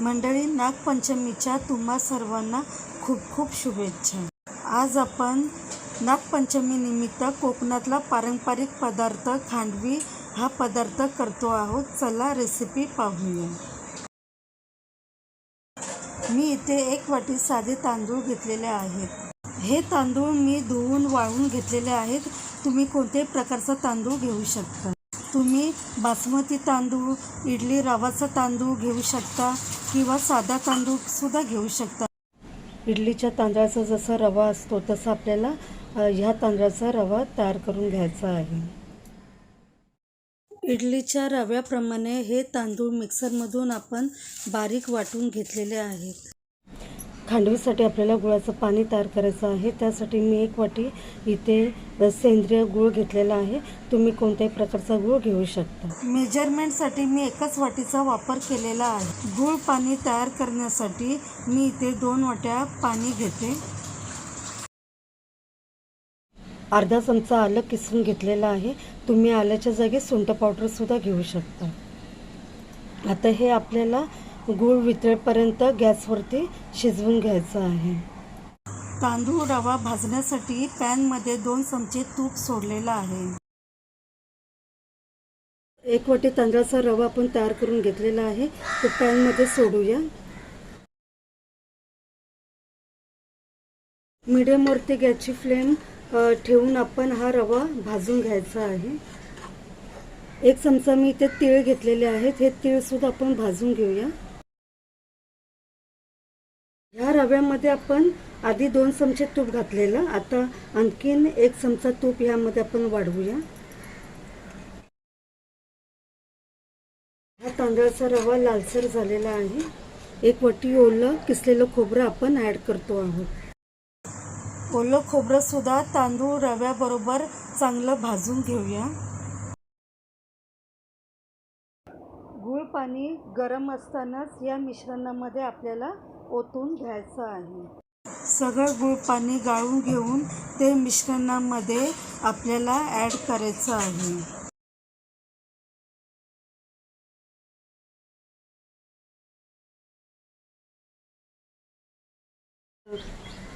मंडळी नागपंचमीच्या तुम्हा सर्वांना खूप खूप शुभेच्छा. आज आपण नागपंचमीनिमित्त कोकणातला पारंपरिक पदार्थ खांडवी हा पदार्थ करतो आहोत. चला रेसिपी पाहूया. मी इथे एक वाटी साधे तांदूळ घेतलेले आहेत. हे तांदूळ मी धुवून वाळवून घेतलेले आहेत. तुम्ही कोणत्याही प्रकारचा तांदूळ घेऊ शकता. तुम्ही बासमती तांदूळ इडली रवाचा तांदूळ घेऊ शकता किंवा साधा तांदूळसुद्धा घेऊ शकता. इडलीच्या तांदळाचा जसा रवा असतो तसा आपल्याला ह्या तांदळाचा रवा तयार करून घ्यायचा आहे. इडलीच्या रव्याप्रमाणे हे तांदूळ मिक्सरमधून आपण बारीक वाटून घेतलेले आहेत. खांडवीसाठी आपल्याला गुळाचं पाणी तयार करायचं आहे. त्यासाठी मी एक वाटी इथे सेंद्रिय गूळ घेतलेला आहे. तुम्ही कोणत्याही प्रकारचा गूळ घेऊ शकता. मेजरमेंटसाठी मी एकाच वाटीचा वापर केलेला आहे. गूळ पाणी तयार करण्यासाठी मी इथे दोन वाट्या पाणी घेते. अर्धा चमचा आलं किसून घेतलेलं आहे. तुम्ही आल्याच्या जागी सुंठ पावडरसुद्धा घेऊ शकता. आता हे आपल्याला गूळ वितळेपर्यंत गॅसवरती शिजवून घ्यायचं आहे. तांदूळ रवा भाजण्यासाठी पॅनमध्ये दोन चमचे तूप सोडलेलं आहे. एक वाटी तांदळाचा रवा आपण तयार करून घेतलेला आहे. तो पॅनमध्ये सोडूया. मीडियमवरती गॅसची फ्लेम ठेवून आपण हा रवा भाजून घ्यायचा आहे. एक चमचा मी इथे तीळ घेतलेले आहेत. हे तीळ सुद्धा आपण भाजून घेऊया. ह्या रव्यामध्ये आपण आधी दोन चमचे तूप घातलेलं. आता आणखीन एक चमचा तूप ह्यामध्ये आपण वाढवूया. हा तांदळाचा रवा लालसर झालेला आहे. एक वटी ओलं किसलेलं खोबरं आपण ॲड करतो आहोत. ओलं खोबरंसुद्धा तांदूळ रव्याबरोबर चांगलं भाजून घेऊया. गूळ पाणी गरम असतानाच या मिश्रणामध्ये आपल्याला ओतून घ्यायचं आहे. सगळं गुळ पाणी गाळून घेऊन ते मिश्रणामध्ये आपल्याला ॲड करायचं आहे.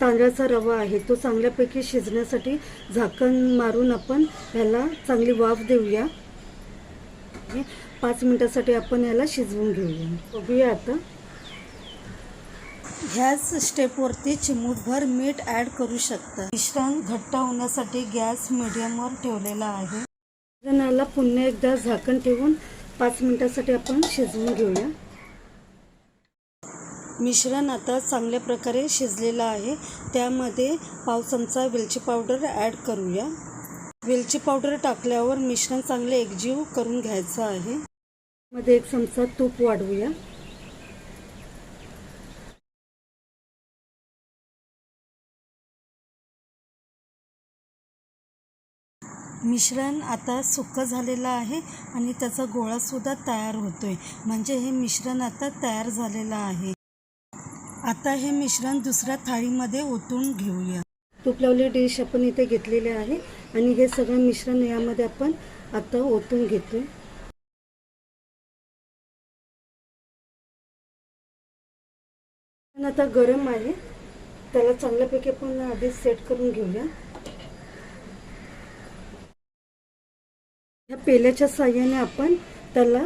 तांदळाचा रवा आहे तो चांगल्यापैकी शिजण्यासाठी झाकण मारून आपण ह्याला चांगली वाफ देऊया. पाच मिनिटासाठी आपण याला शिजवून घेऊया. बघूया आता. ह्याच स्टेपवरती चिमूटभर मीठ ॲड करू शकता. मिश्रण घट्ट होण्यासाठी गॅस मिडियमवर ठेवलेला आहे. मिश्रणाला पुन्हा एकदा झाकण ठेवून पाच मिनिटासाठी आपण शिजवून घेऊया. मिश्रण आता चांगल्या प्रकारे शिजलेलं आहे. त्यामध्ये पाव चमचा वेलची पावडर ॲड करूया. वेलची पावडर टाकल्यावर मिश्रण चांगले एकजीव करून घ्यायचं आहे. मध्ये एक चमचा तूप वाढवूया. मिश्रण आता सुकं झालेलं आहे आणि त्याचा गोळासुद्धा तयार होतोय. म्हणजे हे मिश्रण आता तयार झालेलं आहे. आता हे मिश्रण दुसऱ्या थाळीमध्ये ओतून घेऊया. तूप लावली डिश आपण इथे घेतलेली आहे आणि हे सगळं मिश्रण यामध्ये आपण आता ओतून घेतो. पण आता गरम आहे. त्याला चांगल्यापैकी आपण आधी सेट करून घेऊया. या पेल्याच्या साह्याने आपण त्याला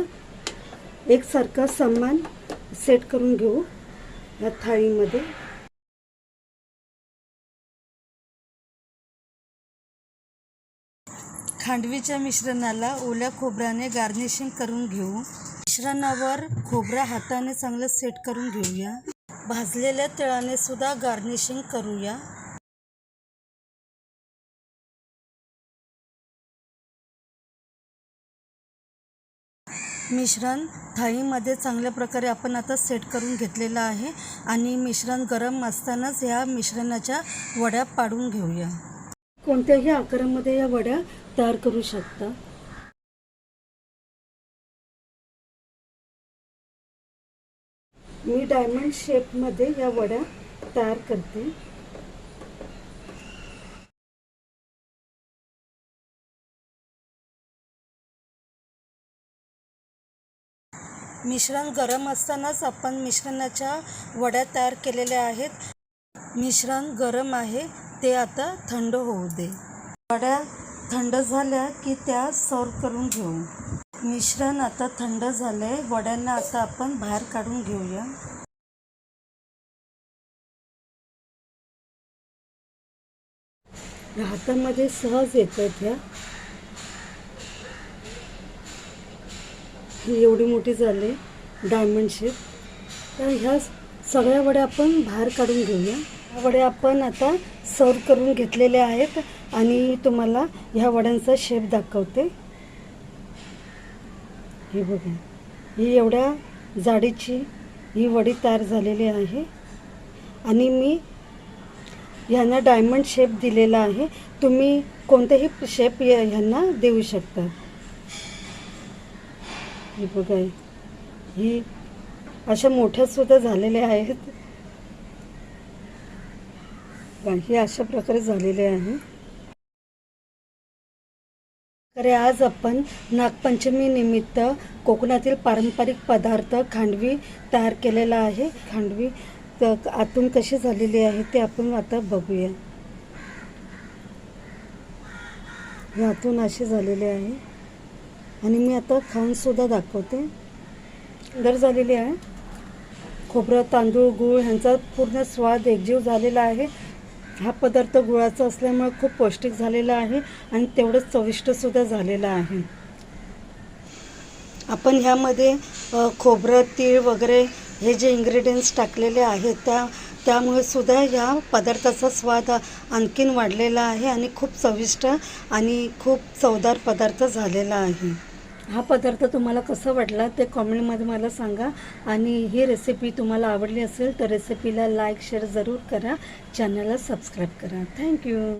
एकसारखा सामान सेट करून घेऊ. या थाळीमध्ये खांडवीच्या मिश्रणाला ओल्या खोबऱ्याने गार्निशिंग करून घेऊ. मिश्रणावर खोबरा हाताने चांगलं सेट करून घेऊया. भाजलेल्या तिळाने सुद्धा गार्निशिंग करूया. मिश्रण थाळीमध्ये चांगल्या प्रकारे आपण आता सेट करून घेतलेलं आहे आणि मिश्रण गरम असतानाच या मिश्रणाच्या वड्या पाडून घेऊया. कोणत्याही आकारामध्ये या वड्या तयार करू शकता. मी डायमंड शेपमध्ये या वड्या तयार करते. मिश्रण गरम असतानाच आपण मिश्रणाच्या वड्या तयार केलेल्या आहेत. मिश्रण गरम आहे ते आता थंड होऊ दे. वड्या थंड झाल्या की त्या सर्व करून घेऊ. मिश्रण आता थंड झाले वड्यांना आता आपण बाहेर काढून घेऊया. हातामध्ये सहज येतात ह्या ही एवढी मोठी झाली डायमंड शेप तर ह्या सगळ्या वड्या आपण बाहेर काढून घेऊया. ह्या वड्या आपण आता सर्व करून घेतलेल्या आहेत आणि तुम्हाला ह्या वड्यांचा शेप दाखवते. हे बघा ही एवढ्या जाडीची ही वडी तयार झालेली आहे. आणि मी ह्यांना डायमंड शेप दिलेला आहे. तुम्ही कोणतेही शेप ह्यांना देऊ शकता. हे बघा ही अशा मोठ्या सुद्धा झालेल्या आहेत. हे अशा प्रकारे झालेले आहे तर आज आपण नागपंचमी निमित्त कोकणातील पारंपरिक पदार्थ खांडवी तयार केलेला आहे. खांडवी तर आतून कशी झालेली आहे ते आपण आता बघूया. आतून असे झालेले आहे. आणि मी आता खाऊनसुद्धा दाखवते. दर झालेली आहे. खोबरं तांदूळ गूळ ह्यांचा पूर्ण स्वाद एकजीव झालेला आहे. हा पदार्थ गुळाचा असल्यामुळे खूप पौष्टिक झालेला आहे आणि तेवढंच चविष्टसुद्धा झालेला आहे. आपण ह्यामध्ये खोबरं तीळ वगैरे हे जे इन्ग्रेडियंट्स टाकलेले आहेत त्या त्यामुळे सुद्धा या पदार्थाचा स्वाद आणखीन वाढलेला आहे आणि खूप चविष्ट आणि खूप चवदार पदार्थ झालेला आहे. हा पदार्थ तुम्हाला कसा वाटला ते कॉमेंटमध्ये मला सांगा आणि ही रेसिपी तुम्हाला आवडली असेल तर रेसिपीला लाईक शेअर जरूर करा. चॅनलला सबस्क्राईब करा. थँक्यू